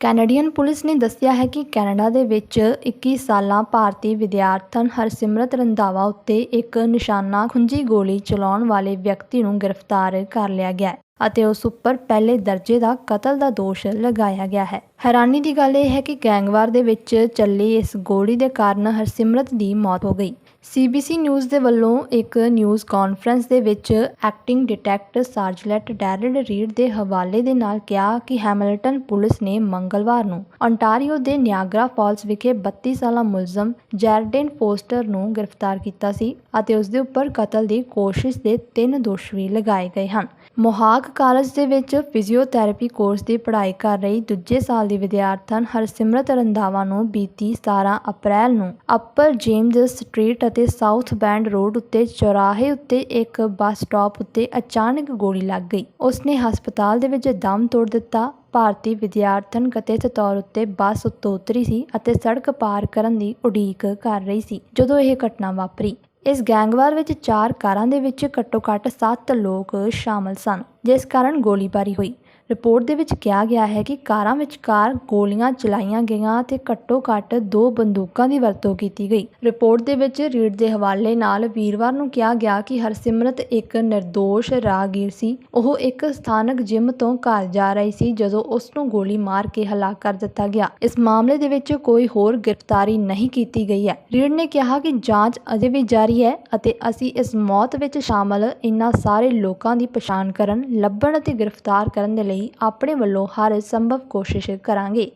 Canadian police ਨੇ ਦੱਸਿਆ ਹੈ ਕਿ ਕੈਨੇਡਾ ਦੇ ਵਿੱਚ 21 ਸਾਲਾਂ ਭਾਰਤੀ ਵਿਦਿਆਰਥਣ ਹਰਸਿਮਰਤ ਰੰਧਾਵਾ ਉੱਤੇ ਇੱਕ ਨਿਸ਼ਾਨਾ ਖੁੰਝੀ ਗੋਲੀ ਚਲਾਉਣ ਵਾਲੇ ਵਿਅਕਤੀ ਨੂੰ ਗ੍ਰਿਫਤਾਰ ਕਰ ਲਿਆ ਗਿਆ ਅਤੇ ਉਸ ਉੱਪਰ ਪਹਿਲੇ ਦਰਜੇ ਦਾ ਕਤਲ ਦਾ ਦੋਸ਼ ਲਗਾਇਆ ਗਿਆ ਹੈ। ਹੈਰਾਨੀ ਦੀ ਗੱਲ ਇਹ ਹੈ ਕਿ ਗੈਂਗਵਾਰ ਦੇ ਵਿੱਚ ਚੱਲੀ ਇਸ ਗੋਲੀ ਦੇ ਕਾਰਨ ਹਰਸਿਮਰਤ ਦੀ ਮੌਤ ਹੋ ਗਈ। ਸੀਬੀਸੀ ਨਿਊਜ਼ ਦੇ ਵੱਲੋਂ ਇੱਕ ਨਿਊਜ਼ ਕਾਨਫਰੰਸ ਦੇ ਵਿੱਚ ਐਕਟਿੰਗ ਡਿਟੈਕਟਿਵ ਸਾਰਜਲੈਟ ਡੈਰਿਡ ਰੀਡ ਦੇ ਹਵਾਲੇ ਦੇ ਨਾਲ ਕਿਹਾ ਕਿ ਹੈਮਿਲਟਨ ਪੁਲਿਸ ਨੇ ਮੰਗਲਵਾਰ ਨੂੰ ontario ਦੇ ਨਿਆਗਰਾ ਫਾਲਸ ਵਿਖੇ 32 ਸਾਲਾ ਮੁਲਜ਼ਮ ਜੈਰਡਨ ਪੋਸਟਰ ਨੂੰ ਗ੍ਰਿਫਤਾਰ ਕੀਤਾ ਸੀ ਅਤੇ ਉਸ ਦੇ ਉੱਪਰ ਕਤਲ ਦੀ ਕੋਸ਼ਿਸ਼ ਦੇ ਤਿੰਨ ਦੋਸ਼ ਵੀ ਲਗਾਏ ਗਏ ਹਨ। ਮੋਹਾਕ ਕਾਲਜ ਦੇ ਵਿੱਚ ਫਿਜ਼ੀਓਥੈਰੇਪੀ ਕੋਰਸ ਦੀ ਪੜ੍ਹਾਈ ਕਰ ਰਹੀ ਦੂਜੇ ਸਾਲ ਦੀ ਵਿਦਿਆਰਥਣ ਹਰਸਿਮਰਤ ਰੰਧਾਵਾ ਨੂੰ ਬੀਤੀ 17 ਅਪ੍ਰੈਲ ਨੂੰ ਅੱਪਰ ਜੇਮਜ਼ ਸਟਰੀਟ ਅਤੇ ਸਾਊਥ ਬੈਂਡ ਰੋਡ ਉੱਤੇ ਚੌਰਾਹੇ ਉੱਤੇ ਇੱਕ ਬੱਸ ਸਟਾਪ ਉੱਤੇ ਅਚਾਨਕ ਗੋਲੀ ਲੱਗ ਗਈ। ਉਸਨੇ ਹਸਪਤਾਲ ਦੇ ਵਿੱਚ ਦਮ ਤੋੜ ਦਿੱਤਾ। ਭਾਰਤੀ ਵਿਦਿਆਰਥਣ ਕਥਿਤ ਤੌਰ ਉੱਤੇ ਬੱਸ ਉੱਤੋਂ ਉਤਰੀ ਸੀ ਅਤੇ ਸੜਕ ਪਾਰ ਕਰਨ ਦੀ ਉਡੀਕ ਕਰ ਰਹੀ ਸੀ, ਜਦੋਂ ਇਹ ਘਟਨਾ ਵਾਪਰੀ। ਇਸ ਗੈਂਗਵਾਰ ਵਿੱਚ ਚਾਰ ਕਾਰਾਂ ਦੇ ਵਿੱਚ ਘੱਟੋ-ਘੱਟ 7 ਲੋਕ ਸ਼ਾਮਲ ਸਨ, ਜਿਸ ਕਾਰਨ ਗੋਲੀਬਾਰੀ ਹੋਈ। ਰਿਪੋਰਟ ਦੇ ਵਿੱਚ ਕਿਹਾ ਗਿਆ ਹੈ ਕਿ ਕਾਰਾਂ ਵਿਚਕਾਰ ਗੋਲੀਆਂ ਚਲਾਈਆਂ ਗਈਆਂ ਅਤੇ ਘੱਟੋ-ਘੱਟ ਦੋ ਬੰਦੂਕਾਂ ਦੀ ਵਰਤੋਂ ਕੀਤੀ ਗਈ। ਰਿਪੋਰਟ ਦੇ ਵਿੱਚ ਰੀਡ ਦੇ ਹਵਾਲੇ ਨਾਲ ਵੀਰਵਾਰ ਨੂੰ ਕਿਹਾ ਗਿਆ ਕਿ ਹਰਸਿਮਰਤ ਇੱਕ નિર્ਦੋਸ਼ ਰਾਹਗੀਰ ਸੀ। ਉਹ ਇੱਕ ਸਥਾਨਕ ਜਿਮ ਤੋਂ ਘਰ ਜਾ ਰਹੀ ਸੀ, ਜਦੋਂ ਉਸ ਨੂੰ ਗੋਲੀ ਮਾਰ ਕੇ ਹਲਾਕ ਕਰ ਦਿੱਤਾ ਗਿਆ। ਇਸ ਮਾਮਲੇ ਦੇ ਵਿੱਚ ਕੋਈ ਹੋਰ ਗ੍ਰਿਫਤਾਰੀ ਨਹੀਂ ਕੀਤੀ ਗਈ ਹੈ। ਰੀਡ ਨੇ ਕਿਹਾ ਕਿ ਜਾਂਚ ਅਜੇ ਵੀ ਜਾਰੀ ਹੈ ਅਤੇ ਅਸੀਂ ਇਸ ਮੌਤ ਵਿੱਚ ਸ਼ਾਮਲ ਇਨ੍ਹਾਂ ਸਾਰੇ ਲੋਕਾਂ ਦੀ ਪਛਾਣ ਕਰਨ, ਲੱਭਣ ਅਤੇ ਗ੍ਰਿਫਤਾਰ ਕਰਨ ਦੇ ਲਈ ਲਈ ਆਪਣੇ ਵੱਲੋਂ ਹਰ ਸੰਭਵ ਕੋਸ਼ਿਸ਼ ਕਰਾਂਗੇ।